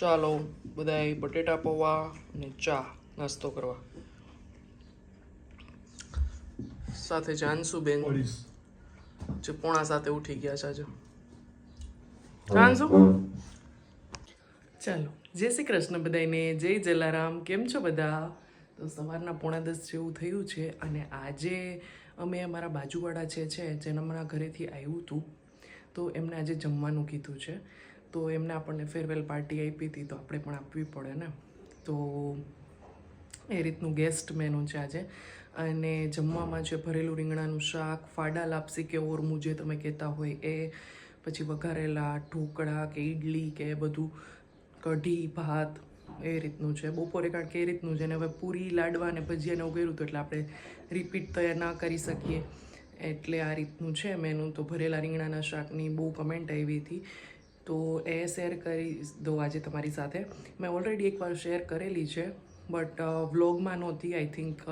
ચાલો બધાય બટેટા પૌવા અને ચા નાસ્તો કરવા. સાથે જાનસુબેન જે પોણા સાથે ઉઠી ગયા છે આજે. જાનસુ? ચાલો જય શ્રી કૃષ્ણ બધાને જય જલારામ કેમ છો બધા? તો સવારના પોણા દસ જેવું થયું છે અને આજે અમે અમારા બાજુવાળા જે છે જેને મારા ઘરેથી આવ્યું હતું તો એમને આજે જમવાનું કીધું છે. તો એમને આપણને ફેરવેલ પાર્ટી આપી હતી તો આપણે પણ આપવી પડે ને. તો એ રીતનું ગેસ્ટ મેનુ છે આજે. અને જમવામાં છે ભરેલું રીંગણાનું શાક, ફાડા લાપસી કે ઓરમું જે તમે કહેતા હોય એ, પછી વઘારેલા ઢોકળા કે ઈડલી કે બધું, કઢી, ભાત, એ રીતનું છે. બપોરે કારણ કે એ રીતનું છે. અને હવે પૂરી લાડવા અને ભજીયાને એવું કર્યું એટલે આપણે રિપીટ તો ના કરી શકીએ. એટલે આ રીતનું છે મેનુ. તો ભરેલા રીંગણાના શાકની બહુ કમેન્ટ આવી હતી. તો એ શેર કરી દો આજે તમારી સાથે. મેં ઓલરેડી એકવાર શેર કરેલી છે બટ વ્લોગમાં નહોતી. આઈ થિંક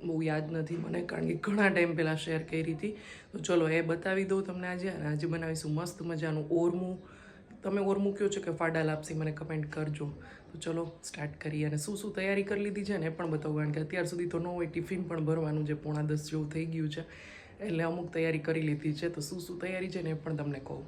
બહુ યાદ નથી મને, કારણ કે ઘણા ટાઈમ પહેલાં શેર કરી હતી. તો ચલો, એ બતાવી દઉં તમને આજે અને આજે બનાવીશું મસ્ત મજાનું ઓરમું. તમે ઓરમું કયો છો કે ફાડા લાપસી, મને કમેન્ટ કરજો. તો ચલો સ્ટાર્ટ કરીએ અને શું શું તૈયારી કરી લીધી છે ને એ પણ બતાવું, કારણ કે અત્યાર સુધી તો ન હોય, ટિફિન પણ ભરવાનું છે, પોણા દસ જેવું થઈ ગયું છે. એટલે અમુક તૈયારી કરી લીધી છે. તો શું શું તૈયારી છે ને એ પણ તમને કહું.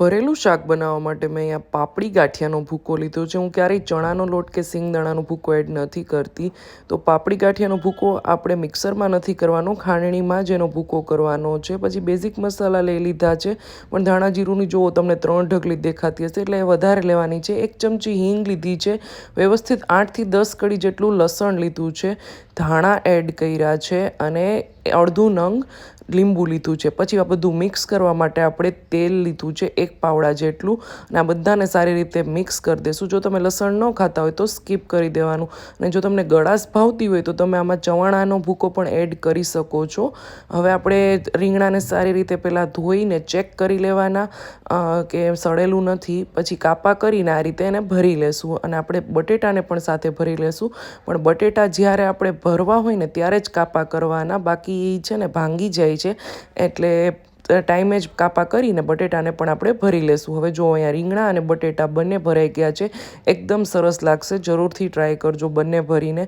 ભરેલું શાક બનાવવા માટે મેં અહીંયા પાપડી ગાંઠિયાનો ભૂકો લીધો છે. હું ક્યારેય ચણાનો લોટ કે સિંગદાણાનો ભૂકો એડ નથી કરતી. તો પાપડી ગાંઠિયાનો ભૂકો આપણે મિક્સરમાં નથી કરવાનો, ખાંડણીમાં જ એનો ભૂકો કરવાનો છે. પછી બેઝિક મસાલા લઈ લીધા છે. પણ ધાણા જીરુંની જુઓ, તમને ત્રણ ઢગલી દેખાતી હશે એટલે એ વધારે લેવાની છે. એક ચમચી હિંગ લીધી છે. વ્યવસ્થિત આઠથી દસ કડી જેટલું લસણ લીધું છે. ધાણા એડ કર્યા છે અને અડધું નંગ લીંબુ લીધું છે. પછી આ બધું મિક્સ કરવા માટે આપણે તેલ લીધું છે, એક પાવડા જેટલું. અને આ બધાને સારી રીતે મિક્સ કરી દેશું. જો તમે લસણ ન ખાતા હોય તો સ્કીપ કરી દેવાનું. અને જો તમને ગળાશ ભાવતી હોય તો તમે આમાં ચવાણાનો ભૂકો પણ એડ કરી શકો છો. હવે આપણે રીંગણાને સારી રીતે પહેલાં ધોઈને ચેક કરી લેવાના કે સડેલું નથી. પછી કાપા કરીને આ રીતે એને ભરી લેશું. અને આપણે બટેટાને પણ સાથે ભરી લેશું. પણ બટેટા જ્યારે આપણે ભરવા હોય ને ત્યારે જ કાપા કરવાના. બાકી ઈ છે ને ભાંગી જાય છે, એટલે ટાઈમે જ કાપા કરીને બટેટાને પણ આપણે ભરી લેશું. હવે જો અહીંયા રીંગણા અને બટેટા બંને ભરાઈ ગયા છે, એકદમ સરસ લાગશે. જરૂરથી ટ્રાય કરજો બંને ભરીને.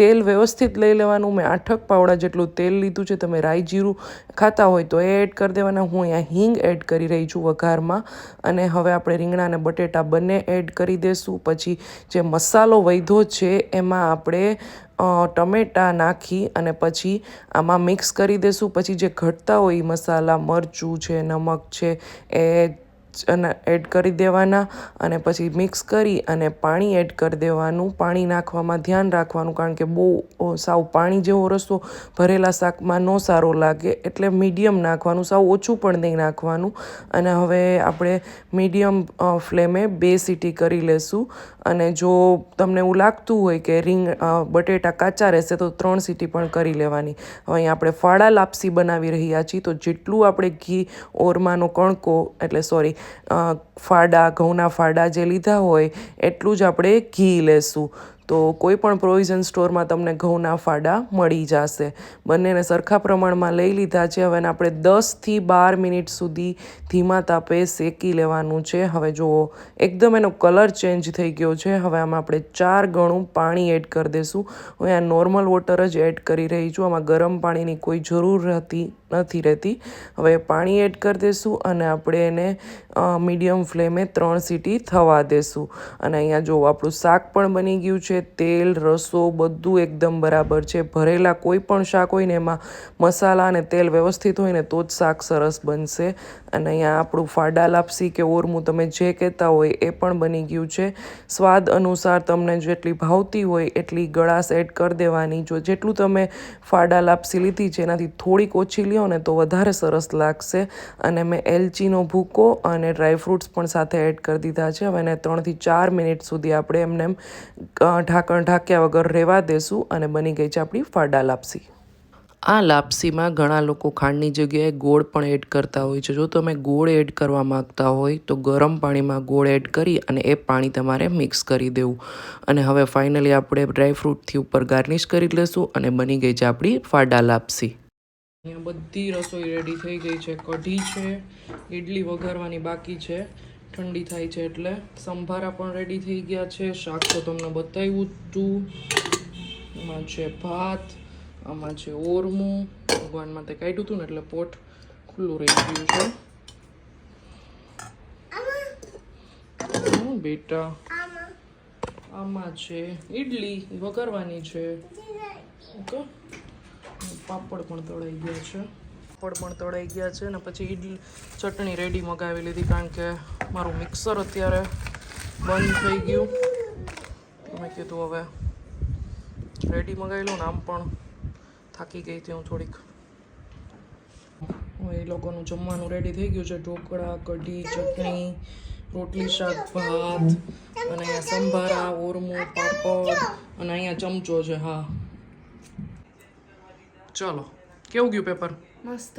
તેલ વ્યવસ્થિત લઈ લેવાનું. મેં આઠક પાવડા જેટલું તેલ લીધું છે, તમે રાઈ જીરું ખાતા હોય તો એ એડ કરી દેવાના. હું અહીંયા હિંગ એડ કરી રહી છું વઘારમાં. અને હવે આપણે રીંગણા અને બટેટા બંને એડ કરી દઈશું પછી જે મસાલો વૈધો છે, એમાં આપણે ટમેટાં નાખી અને પછી આમાં મિક્સ કરી દઈશું પછી જે ઘટતા હોય એ મસાલા, મરચું છે, નમક છે, એ અને એડ કરી દેવાના અને પછી મિક્સ કરી અને પાણી એડ કરી દેવાનું. પાણી નાખવામાં ધ્યાન રાખવાનું કારણ કે બહુ સાવ પાણી જેવો રસ્તો ભરેલા શાકમાં ન સારો લાગે એટલે મીડિયમ નાખવાનું, સાવ ઓછું પણ નહીં નાખવાનું. અને હવે આપણે મીડિયમ ફ્લેમે બે સીટી કરી લેશું. અને જો તમને એવું લાગતું હોય કે રીંગ બટેટા કાચા રહેશે તો ત્રણ સીટી પણ કરી લેવાની. હવે અહીં આપણે ફાળા લાપસી બનાવી રહ્યા છીએ. તો જેટલું આપણે ઘી ઓરમાનો કણકો, એટલે સોરી ફાડા, ઘઉંના ફાડા જે લીધા હોય, એટલું જ આપણે ઘી લેશું. તો કોઈ પણ પ્રોવિઝન સ્ટોરમાં તમને ઘઉંના ફાડા મળી જશે. બંનેને સરખા પ્રમાણમાં લઈ લીધા છે. હવે આપણે દસથી બાર મિનિટ સુધી ધીમા તાપે શેકી લેવાનું છે. હવે જુઓ, એકદમ એનો કલર ચેન્જ થઈ ગયો છે. હવે આમાં આપણે ચાર ગણું પાણી એડ કરી દઈશું હું આ નોર્મલ વોટર જ એડ કરી રહી છું. આમાં ગરમ પાણીની કોઈ જરૂર રહેતી નથી રહેતી. હવે પાણી એડ કરી દઈશું અને આપણે એને મીડિયમ ફ્લેમે ત્રણ સીટી થવા દેશું. અને અહીંયા જો આપણું શાક પણ બની ગયું છે, તેલ, રસો બધું એકદમ બરાબર છે. ભરેલા કોઈ પણ શાક હોય ને એમાં મસાલા અને તેલ વ્યવસ્થિત હોય ને તો જ શાક સરસ બનશે. અને અહીંયા આપણું ફાડા લાપસી કે ઓરમું તમે જે કહેતા હોય એ પણ બની ગયું છે. સ્વાદ અનુસાર તમને જેટલી ભાવતી હોય એટલી ગળાશ એડ કરી દેવાની. જો જેટલું તમે ફાડા લાપસી લીધી છે એનાથી થોડીક ઓછી લ્યો ને તો વધારે સરસ લાગશે. અને મેં એલચીનો ભૂકો અને ડ્રાયફ્રૂટ્સ પણ સાથે એડ કરી દીધા છે. હવે એને ત્રણથી ચાર મિનિટ સુધી આપણે એમને એમ ઢાંકણ ઢાંક્યા વગર રહેવા દેશું અને બની ગઈ છે આપણી ફાડા લાપસી. આ લાપસીમાં ઘણા લોકો ખાંડની જગ્યાએ ગોળ પણ એડ કરતા હોય છે. જો તમે ગોળ એડ કરવા માંગતા હોય તો ગરમ પાણીમાં ગોળ એડ કરી અને એ પાણી તમારે મિક્સ કરી દેવું. અને હવે ફાઇનલી આપણે ડ્રાયફ્રૂટથી ઉપર ગાર્નિશ કરી લેશું અને બની ગઈ છે આપણી ફાડા લાપસી. અહીંયા બધી રસોઈ રેડી થઈ ગઈ છે. કઢી છે ઇડલી વઘારવાની બાકી છે. ઠંડી થાય છે એટલે સંભારા પણ રેડી થઈ ગયા છે. શાક તો તમને બતાવ્યું હતું એમાં છે ભાત આમાં છે ઓરમું. ભગવાન માટે કાઢ્યું હતું ને એટલે પોટ ખુલ્લું રહી ગયું છે. બેટા. આમાં છે ઈડલી વઘારવાની છે. ઓકે. પાપડ પણ તળાઈ ગયા છે. પાપડ પણ તળાઈ ગયા છે ને પછી ઈડલી, ચટણી રેડી મગાવી લીધી કારણ કે મારું મિક્સર અત્યારે બંધ થઈ ગયું. મેં કીધું હવે રેડી મગાવી લઉં ને આમ પણ થાકી ગઈ હતી હું થોડીક. હવે એ લોકોનું જમવાનું રેડી થઈ ગયું છે. ઢોકળા, કઢી, ચટણી, રોટલી, શાક, ભાત અને અહીંયા સંભારા, ઓરમું, પાપડ અને અહીંયા ચમચો છે, હા. ચલો. કેવું ગયું પેપર મસ્ત.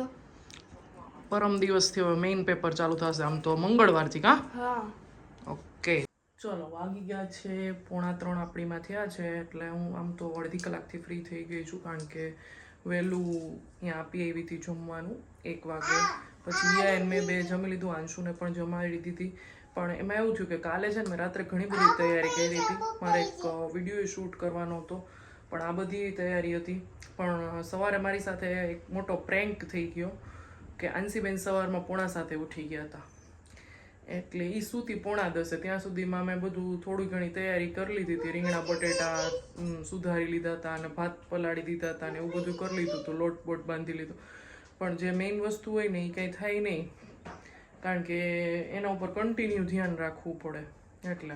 પરમ દિવસથી હવે મેઇન પેપર ચાલુ થશે આમ તો મંગળવારથી કા હા? ઓકે ચલો વાગી ગયા છે પોણા ત્રણ આપણીમાં થયા છે એટલે હું આમ તો અડધી કલાકથી ફ્રી થઈ ગઈ છું કારણ કે વહેલું અહીંયા આપી આવી હતી જમવાનું એક વાગે. પછી યા એમ મેં બે જમી લીધું આંશુને પણ જમાડી દીધી પણ એમાં એવું થયું કે કાલે છે ને મેં રાત્રે ઘણી બધી તૈયારી કરી હતી. મારે એક વીડિયો શૂટ કરવાનો હતો. પણ આ બધી તૈયારી હતી. પણ સવારે મારી સાથે એક મોટો પ્રેન્ક થઈ ગયો કે આંસીબેન સવારમાં પોણા સાથે ઉઠી ગયા હતા. એટલે એ સૂતી પોણા દસે. ત્યાં સુધીમાં મેં બધું થોડી ઘણી તૈયારી કરી લીધી હતી. રીંગણા, બટેટા સુધારી લીધા હતા અને ભાત પલાળી દીધા હતા ને એવું બધું કરી લીધું હતું. લોટ બોટ બાંધી લીધું. પણ જે મેઇન વસ્તુ હોય ને એ કંઈ થાય નહીં. કારણ કે એના ઉપર કન્ટિન્યુ ધ્યાન રાખવું પડે. એટલે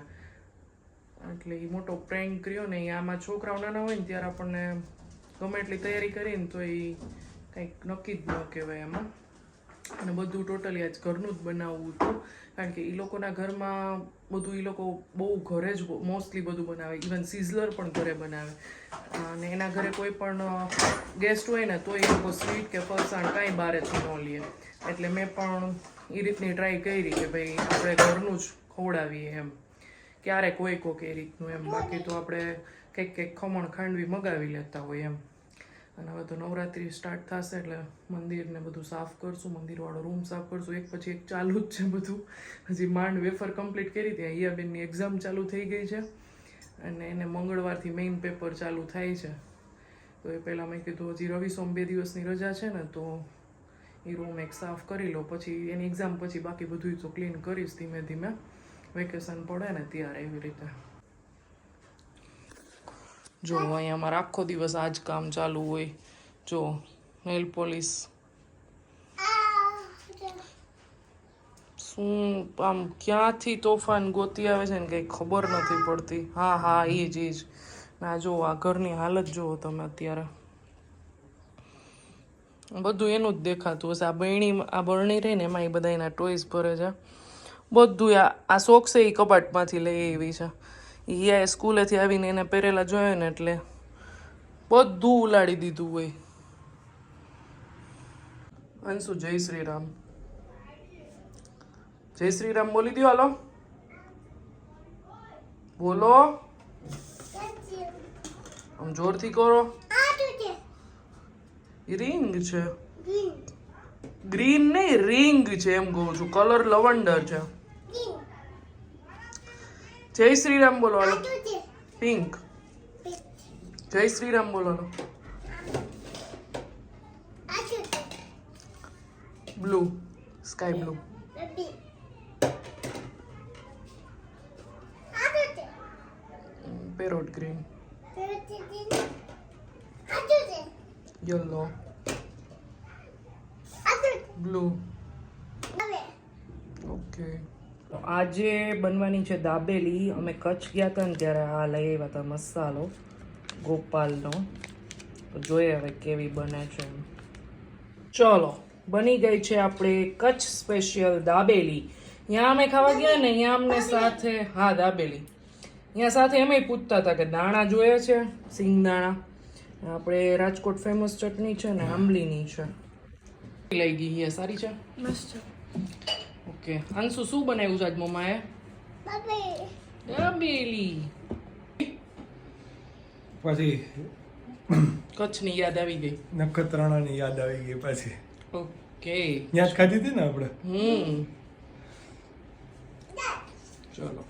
એટલે એ મોટો પ્રેન્ક કર્યો ને આમાં છોકરાઓ નાના હોય ને ત્યારે આપણને ગમે એટલી તૈયારી કરીને તો એ કંઈક નક્કી જ ન કહેવાય એમાં અને બધું ટોટલી આજ ઘરનું જ બનાવવું હતું કારણ કે એ લોકોના ઘરમાં બધું એ લોકો બહુ ઘરે જ મોસ્ટલી બધું બનાવે. ઇવન સિઝલર પણ ઘરે બનાવે. અને એના ઘરે કોઈ પણ ગેસ્ટ હોય ને તો એ લોકો સ્વીટ કે ફરસાણ કાંઈ બહારેથી ન લે. એટલે મેં પણ એ રીતની ટ્રાય કરી કે ભાઈ આપણે ઘરનું જ ખવડાવીએ એમ. ક્યારે કોઈ કોક એ રીતનું એમ. બાકી તો આપણે કંઈક કંઈક ખમણ ખાંડવી મગાવી લેતા હોય એમ. અને હવે તો નવરાત્રિ સ્ટાર્ટ થશે એટલે મંદિરને બધું સાફ કરશું, મંદિરવાળો રૂમ સાફ કરશું. એક પછી એક ચાલુ જ છે બધું. હજી માંડ વેફર કમ્પ્લીટ કરી હતી. હિયાબેનની એક્ઝામ ચાલુ થઈ ગઈ છે. અને એને મંગળવારથી મેઇન પેપર ચાલુ થાય છે. તો એ પહેલાં મેં કીધું, હજી રવિ સોમ બે દિવસની રજા છે ને, તો એ રૂમ એક સાફ કરી લો. પછી એની એક્ઝામ પછી બાકી બધું તો ક્લીન કરીશ ધીમે ધીમે. વેકેશન પડે ને ત્યારે એવી રીતે. જો અહીંયા અમારે આખો દિવસ આ જ કામ ચાલુ હોય, જો નેલ પોલિશ શું આમ ક્યાંથી તોફાન ગોતી આવે છે ને કંઈ ખબર નથી પડતી. હા હા એ જ એ જ ના, જો, આ ઘરની હાલત જુઓ તમે અત્યારે. બધું એનું જ દેખાતું હશે. આ બહેણી આ બરણી રહી ને એમાં એ બધા એના ટોયસ ભરે છે. બધું આ શોખ છે એ કબાટમાંથી લઈ એવી છે. એ સ્કૂલેથી આવીને એને પહેરેલા જોયો ને એટલે બધું ઉલાડી દીધું હોય. અંશુ જય શ્રી રામ જય શ્રી રામ બોલી દો હાલો. બોલો. આમ જોરથી કરો. રિંગ છે. ગ્રીન નહીં રિંગ છે એમ કહું છું. કલર લવંડર છે. જય શ્રી રામ બોલો, હાલો. પિંક જય શ્રી રામ બોલો, હાલો. Blue sky blue parrot green yellow blue. Okay આજે બનવાની છે દાબેલી. અમે કચ્છ ગયા હતા ને ત્યારે આ લઈ આવ્યા હતા મસાલો ગોપાલનો. તો જોઈએ હવે કેવી બને છે એમ. ચલો બની ગઈ છે આપણે કચ્છ સ્પેશિયલ દાબેલી. ત્યાં અમે ખાવા ગયા ને ત્યાં અમને સાથે હા દાબેલી. ત્યાં સાથે અમે પૂછતા હતા કે દાણા જોઈએ છે? સિંગ દાણા. આપણે રાજકોટ ફેમસ ચટણી છે ને આંબલીની છે. લઈ ગઈ હે સારી છે? મસ્ત ઓકે. અંશુ શું બનાવ્યું છે આજ મમ્માએ? દાબેલી. પછી કચ્છની યાદ આવી ગઈ. નખત્રાણાની યાદ આવી ગઈ પછી. ઓકે. યાદ ખાધી હતી ને આપણે? હમ. ચલો.